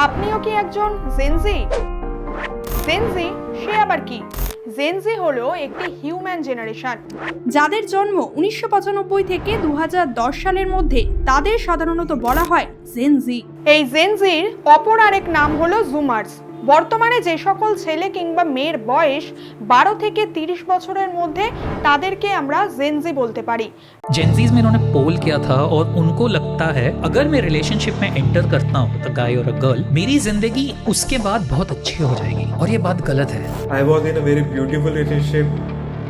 আপনিও কি একজন জেনজি জেনজি সে আবার কি? জেনজি হলো একটি হিউম্যান জেনারেশন যাদের জন্ম উনিশশো পঁচানব্বই থেকে দু হাজার দশ সালের মধ্যে, তাদের সাধারণত বলা হয় জেনজি এই জেনজির অপর আরেক নাম হলো জুমার্স বর্তমানে যে সকল ছেলে কিংবা মেয়ের বয়স বারো থেকে তিরিশ বছরের মধ্যে তাদেরকে আমরা জেনজি বলতে পারি जेंजीज में इन्होंने पोल किया था और उनको लगता है अगर मैं रिलेशनशिप में एंटर करता हूँ द गाय और अ गर्ल मेरी जिंदगी उसके बाद बहुत अच्छी हो जाएगी और ये बात गलत है I was in a very beautiful relationship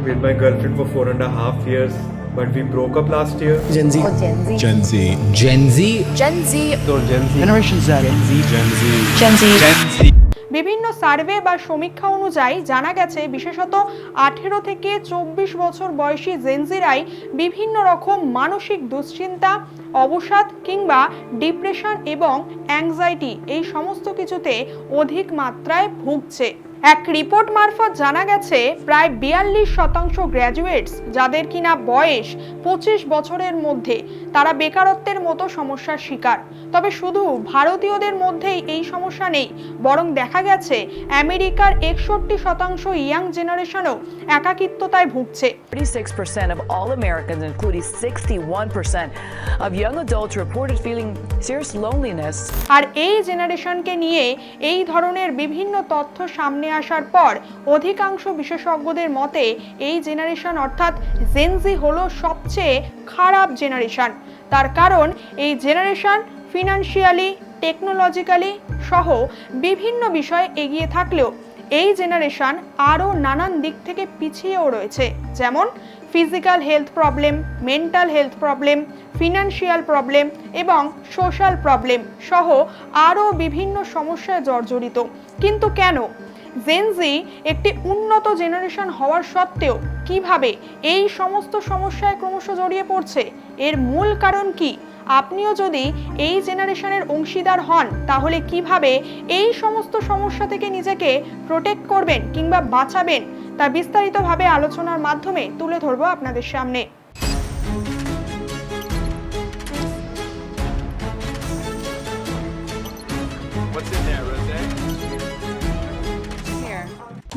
with my girlfriend for four and a half years, but we broke up last year. Gen Z. Gen Z. Gen Z. Gen Z. Gen Z. Generation Z. Gen Z. Gen Z. Gen Z. Gen Z. বিভিন্ন survey বা সমীক্ষা অনুযায়ী জানা গেছে, বিশেষত আঠেরো থেকে চব্বিশ বছর বয়সী জেনজিরাই বিভিন্ন রকম মানসিক দুশ্চিন্তা, অবসাদ কিংবা ডিপ্রেশন এবং অ্যাংজাইটি এই সমস্ত কিছুতে অধিক মাত্রায় ভুগছে। এক রিপোর্ট মারফত জানা গেছে প্রায় বিয়াল্লিশ শতাংশ গ্র্যাজুয়েটস যাদের কিনা বয়স পঁচিশ বছরের মধ্যে তারা বেকারত্বের মতো সমস্যার শিকার তবে শুধু ভারতীয়দের মধ্যেই এই সমস্যা নেই বরং দেখা গেছে আমেরিকার একষট্টি শতাংশ ইয়াং জেনারেশনও একাকিত্বতায় ভুগছে 36% of all Americans, including 61% of young adults, reported feeling serious loneliness. আর এই জেনারেশনকে নিয়ে এই ধরনের বিভিন্ন তথ্য সামনে আসার পর অধিকাংশ বিশেষজ্ঞদের মতে এই জেনারেশন অর্থাৎ জেনজি হলো সবচেয়ে খারাপ জেনারেশন। তার কারণ এই জেনারেশন ফিনান্সিয়ালি টেকনোলজিক্যালি সহ বিভিন্ন বিষয়ে এগিয়ে থাকলেও এই জেনারেশন আরও নানান দিক থেকে পিছিয়েও রয়েছে। যেমন physical health problem mental health problem financial problem এবং সোশ্যাল প্রবলেম সহ আরও বিভিন্ন সমস্যায় জর্জরিত। কিন্তু কেন? জেনজি একটি উন্নত জেনারেশন হওয়ার সত্ত্বেও কীভাবে এই সমস্ত সমস্যায় ক্রমশ জড়িয়ে পড়ছে? এর মূল কারণ কি? আপনিও যদি এই জেনারেশনের অংশীদার হন, তাহলে কীভাবে এই সমস্ত সমস্যা থেকে নিজেকে প্রোটেক্ট করবেন কিংবা বাঁচাবেন? তা বিস্তারিতভাবে আলোচনার মাধ্যমে তুলে ধরবো আপনাদের সামনে।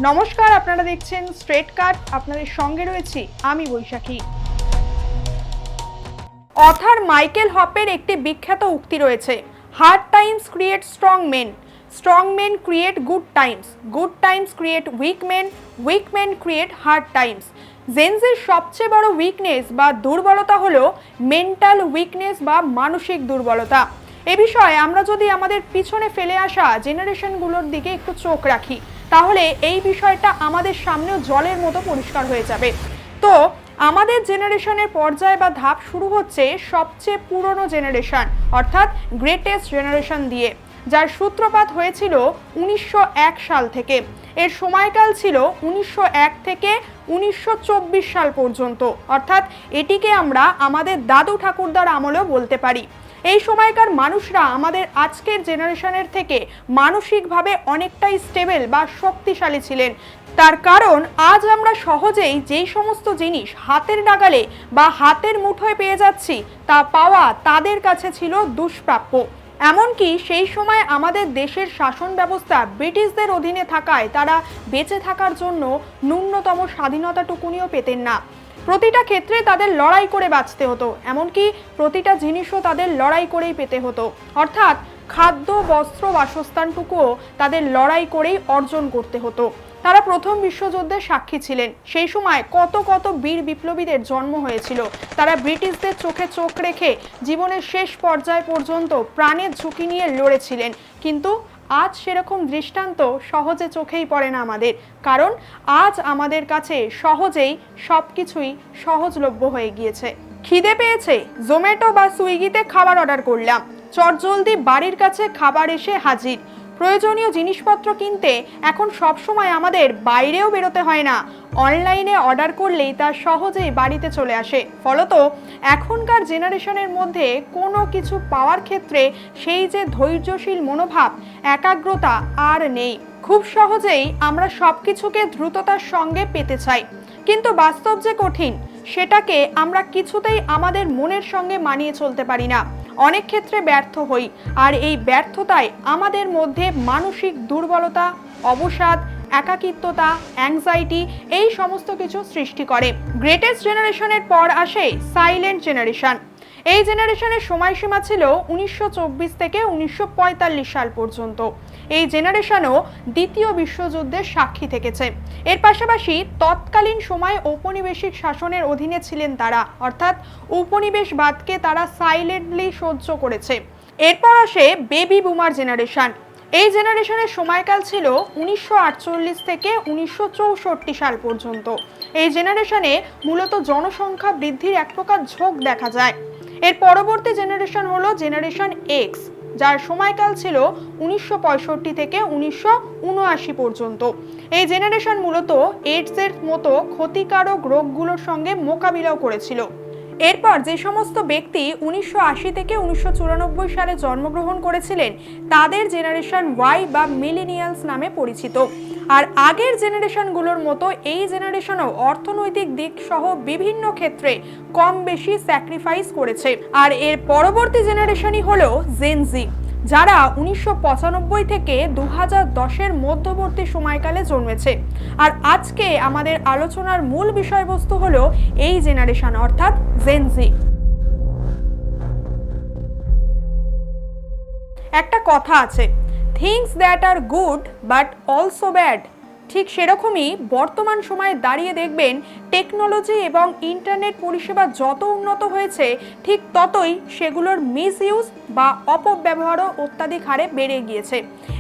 নমস্কার, আপনারা দেখছেন স্ট্রেট কাট। আপনাদের সঙ্গে রয়েছি আমি বৈশাখী। অথার মাইকেল হপের একটি বিখ্যাত উক্তি রয়েছে hard times create strong men strong men create good times good times create weak men weak men create hard times জেন্সের সবচেয়ে বড় উইকনেস বা দুর্বলতা হলো মেন্টাল উইকনেস বা মানসিক দুর্বলতা। এ বিষয়ে আমরা যদি আমাদের পিছনে ফেলে আসা জেনারেশনগুলোর দিকে একটু চোখ রাখি। তাহলে এই বিষয়টা আমাদের সামনেও জলের মতো পরিষ্কার হয়ে যাবে। তো আমাদের জেনারেশনের পর্যায় বা ধাপ শুরু হচ্ছে সবচেয়ে পুরনো জেনারেশন, অর্থাৎ গ্রেটেস্ট জেনারেশন দিয়ে। যার সূত্রপাত হয়েছিল উনিশশো এক সাল থেকে। এর সময়কাল ছিল উনিশশো এক থেকে উনিশশো চব্বিশ সাল পর্যন্ত। অর্থাৎ এটিকে আমরা আমাদের দাদু ঠাকুরদার আমলেও বলতে পারি। এই সময়কার মানুষরা আমাদের আজকের জেনারেশনের থেকে মানসিকভাবে অনেকটাই স্টেবল বা শক্তিশালী ছিলেন। তার কারণ, আজ আমরা সহজেই যেই সমস্ত জিনিস হাতের নাগালে বা হাতের মুঠোয় পেয়ে যাচ্ছি, তা পাওয়া তাদের কাছে ছিল দুষ্প্রাপ্য। এমনকি সেই সময় আমাদের দেশের শাসন ব্যবস্থা ব্রিটিশদের অধীনে থাকায় তারা বেঁচে থাকার জন্য ন্যূনতম স্বাধীনতাটুকুনিও পেতেন না। প্রতিটা ক্ষেত্রে তাদের লড়াই করে বাঁচতে হতো, এমনকি প্রতিটা জিনিসও তাদের লড়াই করেই পেতে হতো। অর্থাৎ খাদ্য, বস্ত্র, বাসস্থানটুকুও তাদের লড়াই করেই অর্জন করতে হতো। তারা প্রথম বিশ্বযুদ্ধের সাক্ষী ছিলেন। সেই সময় কত কত বীর বিপ্লবীদের জন্ম হয়েছিল। তারা ব্রিটিশদের চোখে চোখ রেখে জীবনের শেষ পর্যায় পর্যন্ত প্রাণের ঝুঁকি নিয়ে লড়েছিলেন। কিন্তু আজ সেরকম দৃষ্টান্ত সহজে চোখেই পড়ে না আমাদের, কারণ আজ আমাদের কাছে সহজেই সব কিছুই সহজলভ্য হয়ে গিয়েছে। খিদে পেয়েছে? জোম্যাটো বা সুইগিতে খাবার অর্ডার করলাম। চটজলদি বাড়ির কাছে খাবার এসে হাজির। প্রয়োজনীয় জিনিসপত্র কিনতে এখন সবসময় আমাদের বাইরেও বেরোতে হয় না। অনলাইনে অর্ডার করলেই তা সহজেই বাড়িতে চলে আসে। ফলত এখনকার জেনারেশনের মধ্যে কোনো কিছু পাওয়ার ক্ষেত্রে সেই যে ধৈর্যশীল মনোভাব, একাগ্রতা আর নেই। খুব সহজেই আমরা সব কিছুকে দ্রুততার সঙ্গে পেতে চাই। কিন্তু বাস্তব যে কঠিন, সেটাকে আমরা কিছুতেই আমাদের মনের সঙ্গে মানিয়ে চলতে পারি না। অনেক ক্ষেত্রে ব্যর্থ হই। আর এই ব্যর্থতায় আমাদের মধ্যে মানসিক দুর্বলতা, অবসাদ, একাকিত্বতা অ্যাংজাইটি এই সমস্ত কিছু সৃষ্টি করে। গ্রেটেস্ট জেনারেশনের পর আসে সাইলেন্ট জেনারেশন এই জেনারেশনের সময়সীমা ছিল উনিশশো চব্বিশ থেকে উনিশশো পঁয়তাল্লিশ সাল পর্যন্ত। এই জেনারেশনও দ্বিতীয় বিশ্বযুদ্ধের সাক্ষী থেকেছে। এর পাশাপাশি তৎকালীন সময় ঔপনিবেশিক শাসনের অধীনে ছিলেন তারা, অর্থাৎ উপনিবেশবাদকে তারা সাইলেন্টলি সহ্য করেছে। এরপর আসে বেবি বুমার জেনারেশন। এই জেনারেশনের সময়কাল ছিল উনিশশো আটচল্লিশ থেকে উনিশশো চৌষট্টি সাল পর্যন্ত। এই জেনারেশনে মূলত জনসংখ্যা বৃদ্ধির এক প্রকার ঝোঁক দেখা যায়। এর পরবর্তী জেনারেশন হলো জেনারেশন এক্স যার সময়কাল ছিল উনিশশো পঁয়ষট্টি থেকে উনিশশো উনআশি পর্যন্ত। এই জেনারেশন মূলত এইডসের মতো ক্ষতিকারক রোগগুলোর সঙ্গে মোকাবিলাও করেছিল। এরপর যে সমস্ত ব্যক্তি উনিশশো আশি থেকে উনিশশো চুরানব্বই সালে জন্মগ্রহণ করেছিলেন, তাদের জেনারেশন ওয়াই বা মিলেনিয়ালস নামে পরিচিত। আর আগের জেনারেশনগুলোর মতো এই জেনারেশনও অর্থনৈতিক দিক সহ বিভিন্ন ক্ষেত্রে কম বেশি স্যাক্রিফাইস করেছে। আর এর পরবর্তী জেনারেশনই হলো জেনজি যারা উনিশশো পঁচানব্বই থেকে দু হাজার মধ্যবর্তী সময়কালে জন্মেছে। আর আজকে আমাদের আলোচনার মূল বিষয়বস্তু হলো এই জেনারেশন অর্থাৎ জেনজি একটা কথা আছে things that are good but also bad ঠিক সেরকমই বর্তমান সময়ে দাঁড়িয়ে দেখবেন টেকনোলজি এবং ইন্টারনেট পরিষেবা যত উন্নত হয়েছে, ঠিক ততই সেগুলোর মিস ইউজ বা অপব্যবহারও অত্যাধিক হারে বেড়ে গিয়েছে।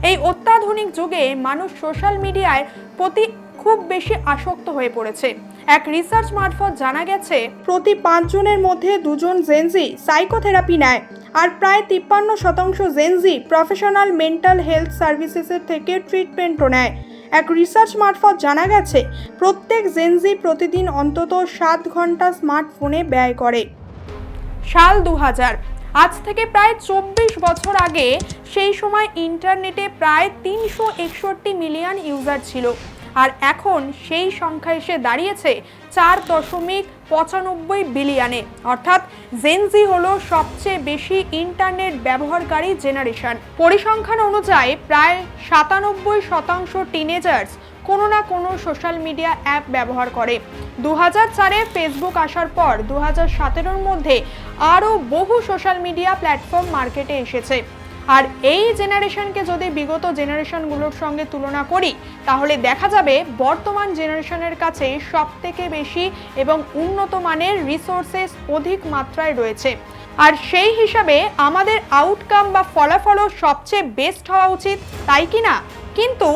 এই অত্যাধুনিক যুগে মানুষ সোশ্যাল মিডিয়ায় প্রতি খুব বেশি আসক্ত হয়ে পড়েছে। এক রিসার্চ মারফত জানা গেছে, প্রতি পাঁচজনের মধ্যে দুজন জেনজি সাইকোথেরাপি নেয় আর প্রায় তিপ্পান্ন শতাংশ gen Z professional mental health সার্ভিসেসের থেকে ট্রিটমেন্টও নেয়। এক রিসার্চ মারফত জানা গেছে, প্রত্যেক জেনজি প্রতিদিন অন্তত সাত ঘণ্টা স্মার্টফোনে ব্যয় করে। সাল দু হাজার আজ থেকে প্রায় চব্বিশ বছর আগে সেই সময় ইন্টারনেটে প্রায় তিনশো একষট্টি মিলিয়ন ইউজার ছিল। আর এখন সেই সংখ্যা এসে দাঁড়িয়েছে চার দশমিক পঁচানব্বই বিলিয়নে। অর্থাৎ জেনজি হলো সবচেয়ে বেশি ইন্টারনেট ব্যবহারকারী জেনারেশন। পরিসংখ্যান অনুযায়ী প্রায় সাতানব্বই শতাংশ টিনেজার্স কোনো না কোনো সোশ্যাল মিডিয়া অ্যাপ ব্যবহার করে। দু চারে ফেসবুক আসার পর দু হাজার মধ্যে আরও বহু সোশ্যাল মিডিয়া প্ল্যাটফর্ম মার্কেটে এসেছে। আর এই জেনারেশনকে যদি বিগত জেনারেশনগুলোর সঙ্গে তুলনা করি তাহলে দেখা যাবে বর্তমান জেনারেশনের কাছে সব থেকে বেশি এবং উন্নত মানের রিসোর্সেস অধিক মাত্রায় রয়েছে। আর সেই হিসাবে আমাদের আউটকাম বা ফলাফলও সবচেয়ে বেস্ট হওয়া উচিত, তাই কি না? কিন্তু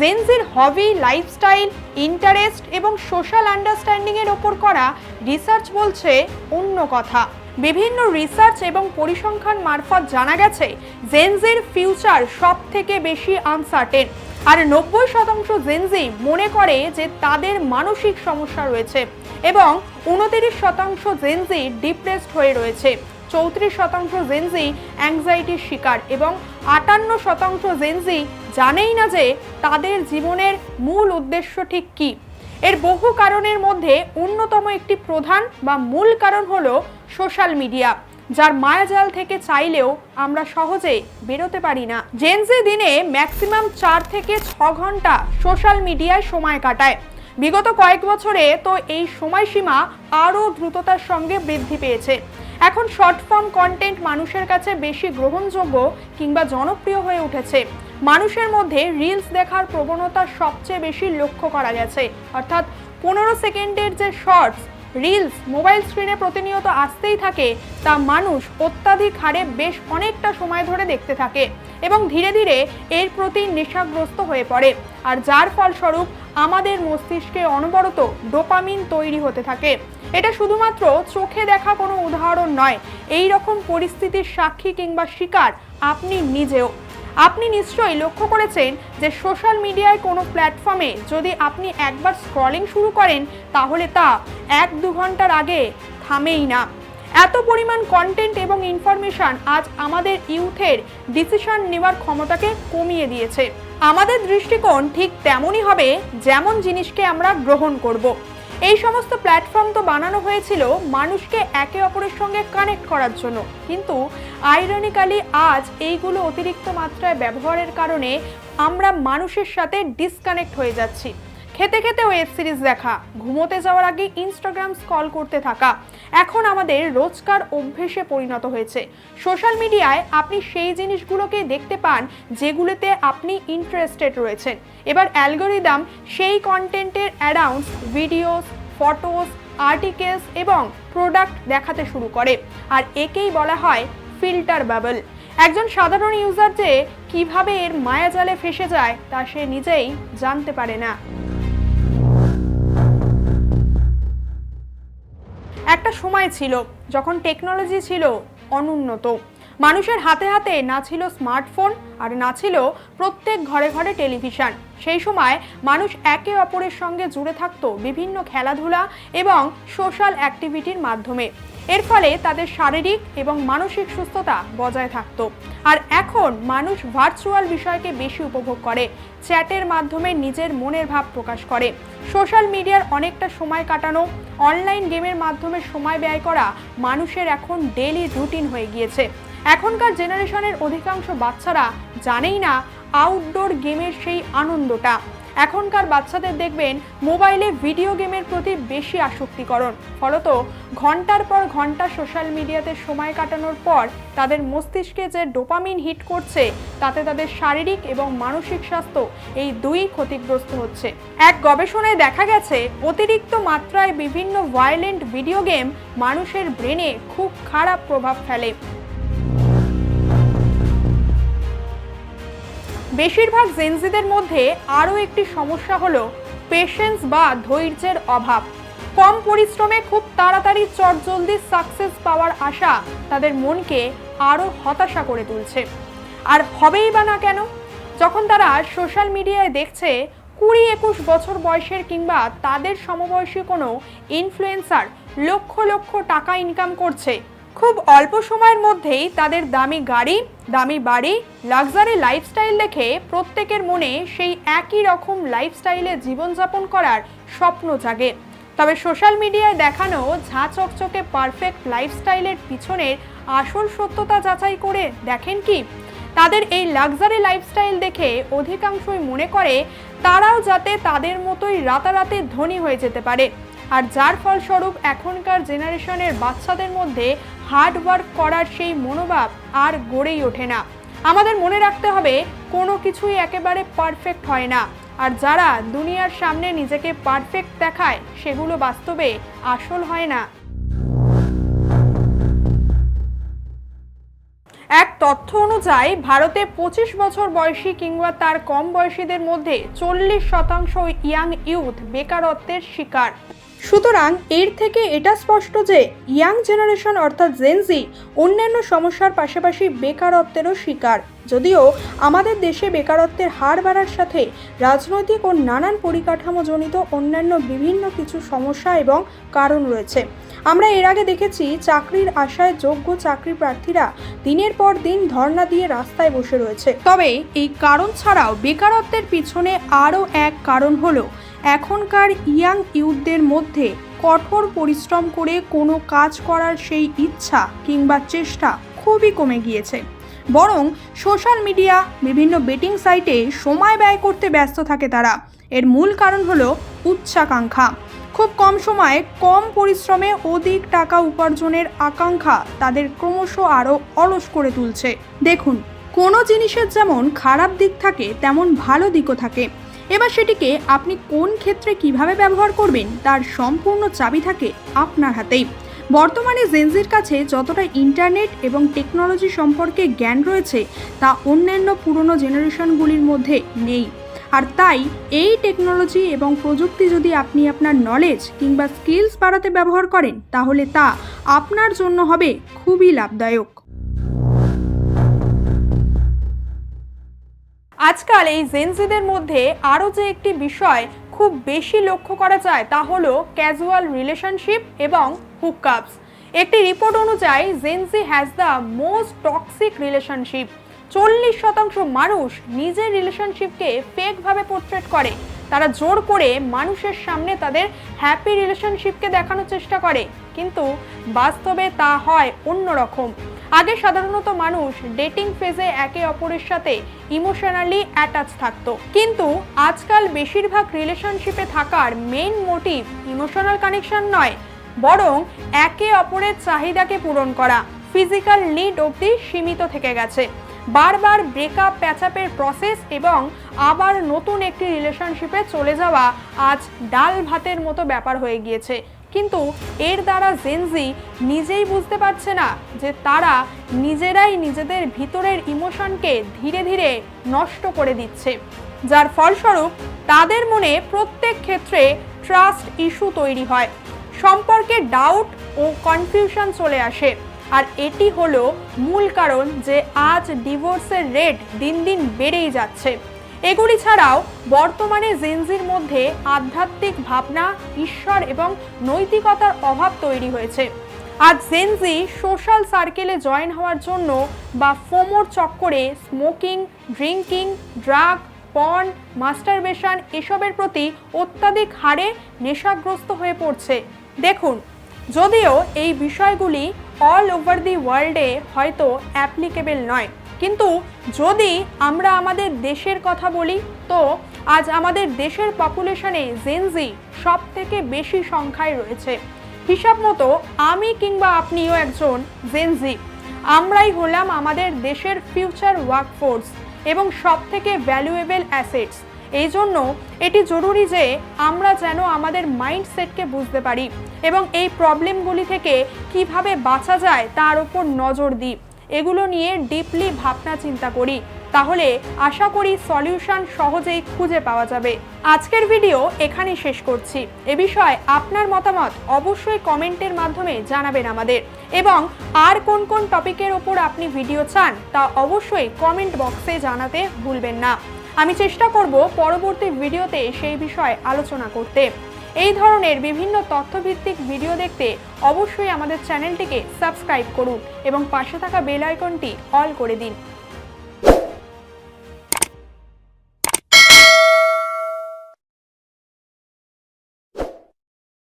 জেনজির হবি লাইফস্টাইল ইন্টারেস্ট এবং সোশ্যাল আন্ডারস্ট্যান্ডিংয়ের ওপর করা রিসার্চ বলছে অন্য কথা। বিভিন্ন রিসার্চ এবং পরিসংখ্যান মারফত জানা গেছে জেনজির ফিউচার সব থেকে বেশি আনসার্টেন আর নব্বই শতাংশ জেনজি মনে করে যে তাদের মানসিক সমস্যা রয়েছে এবং উনতিরিশ শতাংশ জেনজি ডিপ্রেসড হয়ে রয়েছে। চৌত্রিশ শতাংশ জেনজি অ্যাংজাইটির শিকার এবং আটান্ন শতাংশ জেনজি জানেই না যে তাদের জীবনের মূল উদ্দেশ্য ঠিক কী। এর বহু কারণের মধ্যে অন্যতম একটি প্রধান বা মূল কারণ হলো সোশ্যাল মিডিয়া যার মায়াজাল থেকে চাইলেও আমরা সহজে বেরোতে পারি না। জেনজি দিনে ম্যাক্সিমাম চার থেকে ছ ঘণ্টা সোশ্যাল মিডিয়ায় সময় কাটায়। বিগত কয়েক বছরে তো এই সময়সীমা আরও দ্রুততার সঙ্গে বৃদ্ধি পেয়েছে। এখন শর্ট ফর্ম কন্টেন্ট মানুষের কাছে বেশি গ্রহণযোগ্য কিংবা জনপ্রিয় হয়ে উঠেছে। মানুষের মধ্যে রিলস দেখার প্রবণতা সবচেয়ে বেশি লক্ষ্য করা গেছে। অর্থাৎ পনেরো সেকেন্ডের যে শর্টস রিলস মোবাইল স্ক্রিনে প্রতিনিয়ত আসতেই থাকে, তা মানুষ অত্যাধিক হারে বেশ অনেকটা সময় ধরে দেখতে থাকে এবং ধীরে ধীরে এর প্রতি নেশাগ্রস্ত হয়ে পড়ে। আর যার ফলস্বরূপ আমাদের মস্তিষ্কে অনবরত ডোপামিন তৈরি হতে থাকে। এটা শুধুমাত্র চোখে দেখা কোনো উদাহরণ নয় এই রকম পরিস্থিতির সাক্ষী কিংবা শিকার আপনি নিজেও। আপনি নিশ্চয়ই লক্ষ্য করেছেন যে সোশ্যাল মিডিয়ায় কোনো প্ল্যাটফর্মে যদি আপনি একবার স্ক্রলিং শুরু করেন, তাহলে তা এক দু ঘণ্টার আগে থামেই না। এত পরিমাণ কন্টেন্ট এবং ইনফরমেশন আজ আমাদের ইউথের ডিসিশন নেওয়ার ক্ষমতাকে কমিয়ে দিয়েছে। আমাদের দৃষ্টিকোণ ঠিক তেমনই হবে যেমন জিনিসকে আমরা গ্রহণ করব। এই সমস্ত প্ল্যাটফর্ম তো বানানো হয়েছিল মানুষকে একে অপরের সঙ্গে কানেক্ট করার জন্য। কিন্তু আইরনিক্যালি আজ এইগুলো অতিরিক্ত মাত্রায় ব্যবহারের কারণে আমরা মানুষের সাথে ডিসকানেক্ট হয়ে যাচ্ছি। খেতে খেতে ওয়েব সিরিজ দেখা, ঘুমোতে যাওয়ার আগে ইনস্টাগ্রাম স্কল করতে থাকা। এখন আমাদের রোজকার অভ্যেসে পরিণত হয়েছে। সোশ্যাল মিডিয়ায় আপনি সেই জিনিসগুলোকে দেখতে পান যেগুলোতে আপনি ইন্টারেস্টেড রয়েছেন। এবার অ্যালগোরিদম সেই কন্টেন্টের অ্যারাউন্ডস ভিডিওস ফটোস আর্টিকেলস এবং প্রোডাক্ট দেখাতে শুরু করে। আর একেই বলা হয় ফিল্টার বাবল একজন সাধারণ ইউজার যে কীভাবে এর মায়াজালে ফেসে যায় তা সে নিজেই জানতে পারে না। একটা সময় ছিল যখন টেকনোলজি ছিল অনুন্নত। মানুষের হাতে হাতে না ছিল স্মার্টফোন আর না ছিল প্রত্যেক ঘরে ঘরে টেলিভিশন। সেই সময় মানুষ একে অপরের সঙ্গে জুড়ে থাকতো বিভিন্ন খেলাধুলা এবং সোশ্যাল অ্যাক্টিভিটির মাধ্যমে। এর ফলে তাদের শারীরিক এবং মানসিক সুস্থতা বজায় থাকত। আর এখন মানুষ ভার্চুয়াল বিষয়কে বেশি উপভোগ করে, চ্যাটের মাধ্যমে নিজের মনের ভাব প্রকাশ করে। সোশ্যাল মিডিয়ার অনেকটা সময় কাটানো, অনলাইন গেমের মাধ্যমে সময় ব্যয় করা মানুষের এখন ডেলি রুটিন হয়ে গিয়েছে। এখনকার জেনারেশনের অধিকাংশ বাচ্চারা জানেই না আউটডোর গেমের সেই আনন্দটা। এখনকার বাচ্চাদের দেখবেন মোবাইলে ভিডিও গেমের প্রতি বেশি আসক্তিকরণ। ফলত ঘণ্টার পর ঘণ্টা সোশ্যাল মিডিয়াতে সময় কাটানোর পর তাদের মস্তিষ্কে যে ডোপামিন হিট করছে, তাতে তাদের শারীরিক এবং মানসিক স্বাস্থ্য এই দুই ক্ষতিগ্রস্ত হচ্ছে। এক গবেষণায় দেখা গেছে, অতিরিক্ত মাত্রায় বিভিন্ন ভায়োলেন্ট ভিডিও গেম মানুষের ব্রেনে খুব খারাপ প্রভাব ফেলে। বেশিরভাগ জেনজিদের মধ্যে আরও একটি সমস্যা হলো পেশেন্স বা ধৈর্যের অভাব। কম পরিশ্রমে খুব তাড়াতাড়ি চটজলদি সাকসেস পাওয়ার আশা তাদের মনকে আরও হতাশা করে তুলছে। আর হবেই বা না কেন? যখন তারা সোশ্যাল মিডিয়ায় দেখছে, কুড়ি একুশ বছর বয়সের কিংবা তাদের সমবয়সী কোনো ইনফ্লুয়েন্সার লক্ষ লক্ষ টাকা ইনকাম করছে খুব অল্প সময়ের মধ্যেই তাদের দামি গাড়ি, দামি বাড়ি, লাক্সারি লাইফস্টাইল দেখে প্রত্যেকের মনে সেই একই রকম লাইফস্টাইলে জীবনযাপন করার স্বপ্ন জাগে। তবে সোশ্যাল মিডিয়ায় দেখানো ঝাঁ চকচকে পারফেক্ট লাইফস্টাইলের পিছনের আসল সত্যতা যাচাই করে দেখেন কি? তাদের এই লাক্সারি লাইফস্টাইল দেখে অধিকাংশই মনে করে তারাও যাতে তাদের মতোই রাতারাতি ধনী হয়ে যেতে পারে। আর যার ফলস্বরূপ এখনকার জেনারেশনের বাচ্চাদের মধ্যে হার্ড ওয়ার্ক করার সেই মনোভাব আর গড়েই ওঠে না। আমাদের মনে রাখতে হবে, কোনো কিছুই একেবারে পারফেক্ট হয় না। আর যারা দুনিয়ার সামনে নিজেকে পারফেক্ট দেখায়, সেগুলো বাস্তবে আসল হয় না। এক তথ্য অনুযায়ী, ভারতে পঁচিশ বছর বয়সী কিংবা তার কম বয়সীদের মধ্যে চল্লিশ শতাংশ ইয়াং ইউথ বেকারত্বের শিকার। সুতরাং এর থেকে এটা স্পষ্ট যে ইয়াং জেনারেশন অর্থাৎ জেনজি অন্যান্য সমস্যার পাশাপাশি বেকারত্বেরও শিকার। যদিও আমাদের দেশে বেকারত্বের হার বাড়ার সাথে রাজনৈতিক ও নানান পরিকাঠামোজনিত অন্যান্য বিভিন্ন কিছু সমস্যা এবং কারণ রয়েছে। আমরা এর আগে দেখেছি চাকরির আশায় যোগ্য চাকরি প্রার্থীরা দিনের পর দিন ধর্ণা দিয়ে রাস্তায় বসে রয়েছে। তবে এই কারণ ছাড়াও বেকারত্বের পিছনে আরও এক কারণ হলো এখনকার ইয়াং ইউথদের মধ্যে কঠোর পরিশ্রম করে কোনো কাজ করার সেই ইচ্ছা কিংবা চেষ্টা খুবই কমে গিয়েছে। বরং সোশ্যাল মিডিয়া, বিভিন্ন বেটিং সাইটে সময় ব্যয় করতে ব্যস্ত থাকে তারা। এর মূল কারণ হলো উচ্চাকাঙ্ক্ষা খুব কম সময়ে কম পরিশ্রমে অধিক টাকা উপার্জনের আকাঙ্ক্ষা তাদের ক্রমশ আরও অলস করে তুলছে। দেখুন, কোনো জিনিসের যেমন খারাপ দিক থাকে, তেমন ভালো দিকও থাকে। এবার সেটিকে আপনি কোন ক্ষেত্রে কীভাবে ব্যবহার করবেন, তার সম্পূর্ণ চাবি থাকে আপনার হাতেই। বর্তমানে জেনজির কাছে যতটা ইন্টারনেট এবং টেকনোলজি সম্পর্কে জ্ঞান রয়েছে, তা অন্যান্য পুরনো জেনারেশনগুলির মধ্যে নেই। আর তাই, এই টেকনোলজি এবং প্রযুক্তি যদি আপনি আপনার নলেজ কিংবা স্কিলস বাড়াতে ব্যবহার করেন, তাহলে তা আপনার জন্য হবে খুবই লাভদায়ক। আজকাল এই জেনজিদের মধ্যে আরও যে একটি বিষয় খুব বেশি লক্ষ্য করা যায় তা হলো ক্যাজুয়াল রিলেশনশিপ এবং হুকআপস একটি রিপোর্ট অনুযায়ী, gen Z has the most toxic relationship চল্লিশ শতাংশ মানুষ নিজের রিলেশনশিপকে ফেকভাবে পোর্ট্রেট করে। তারা জোর করে মানুষের সামনে তাদের হ্যাপি রিলেশনশিপকে দেখানোর চেষ্টা করে। কিন্তু বাস্তবে তা হয় অন্যরকম। আগে সাধারণত মানুষ ডেটিং ফেজে একে অপরের সাথে ইমোশনালি অ্যাটাচ থাকতো। কিন্তু আজকাল বেশিরভাগ রিলেশনশিপে থাকার মেইন মোটিভ ইমোশনাল কানেকশন নয়, বরং একে অপরের চাহিদাকে পূরণ করা ফিজিক্যাল নিড অবধি সীমিত থেকে গেছে। বারবার ব্রেকআপ প্যাচআপের প্রসেস এবং আবার নতুন একটি রিলেশনশিপে চলে যাওয়া আজ ডাল ভাতের মতো ব্যাপার হয়ে গিয়েছে। কিন্তু এর দ্বারা জেনজি নিজেই বুঝতে পারছে না যে তারা নিজেরাই নিজেদের ভিতরের ইমোশনকে ধীরে ধীরে নষ্ট করে দিচ্ছে। যার ফলস্বরূপ তাদের মনে প্রত্যেক ক্ষেত্রে ট্রাস্ট ইস্যু তৈরি হয়। সম্পর্কে ডাউট ও কনফিউশন চলে আসে। আর এটি হলো মূল কারণ যে আজ ডিভোর্সের রেট দিন দিন বেড়েই যাচ্ছে। এগুলি ছাড়াও বর্তমানে জেনজির মধ্যে আধ্যাত্মিক ভাবনা, ঈশ্বর এবং নৈতিকতার অভাব তৈরি হয়েছে। আজ জেনজি সোশ্যাল সার্কেলে জয়েন হওয়ার জন্য বা ফোমোর চক্করে smoking drinking drug, porn, masturbation এসবের প্রতি অত্যাধিক হারে নেশাগ্রস্ত হয়ে পড়ছে। দেখুন, যদিও এই বিষয়গুলি অল ওভার দি ওয়ার্ল্ডে হয়তো অ্যাপ্লিকেবল নয়। কিন্তু যদি আমরা আমাদের দেশের কথা বলি, তো আজ আমাদের দেশের পপুলেশনে জেনজি সব থেকে বেশি সংখ্যায় রয়েছে। হিসাব মতো আমি কিংবা আপনিও একজন জেনজি আমরাই হলাম আমাদের দেশের ফিউচার ওয়ার্কফোর্স এবং সব থেকে ভ্যালুয়েবল অ্যাসেটস এই জন্য এটি জরুরি যে আমরা যেন আমাদের মাইন্ডসেটকে বুঝতে পারি এবং এই প্রবলেমগুলি থেকে কীভাবে বাঁচা যায় তার উপর নজর দিই। এগুলো নিয়ে ডিপলি ভাবনা চিন্তা করি। তাহলে আশা করি সলিউশন সহজেই খুঁজে পাওয়া যাবে। আজকের ভিডিও এখানেই শেষ করছি। এ বিষয়ে আপনার মতামত অবশ্যই কমেন্টের মাধ্যমে জানাবেন আমাদের। এবং আর কোন কোন টপিকের ওপর আপনি ভিডিও চান, তা অবশ্যই কমেন্ট বক্সে জানাতে ভুলবেন না। আমি চেষ্টা করব পরবর্তী ভিডিওতে সেই বিষয়ে আলোচনা করতে। এই ধরনের বিভিন্ন তথ্যভিত্তিক ভিডিও দেখতে অবশ্যই আমাদের চ্যানেলটিকে সাবস্ক্রাইব করুন এবং পাশে থাকা বেল আইকনটি অল করে দিন।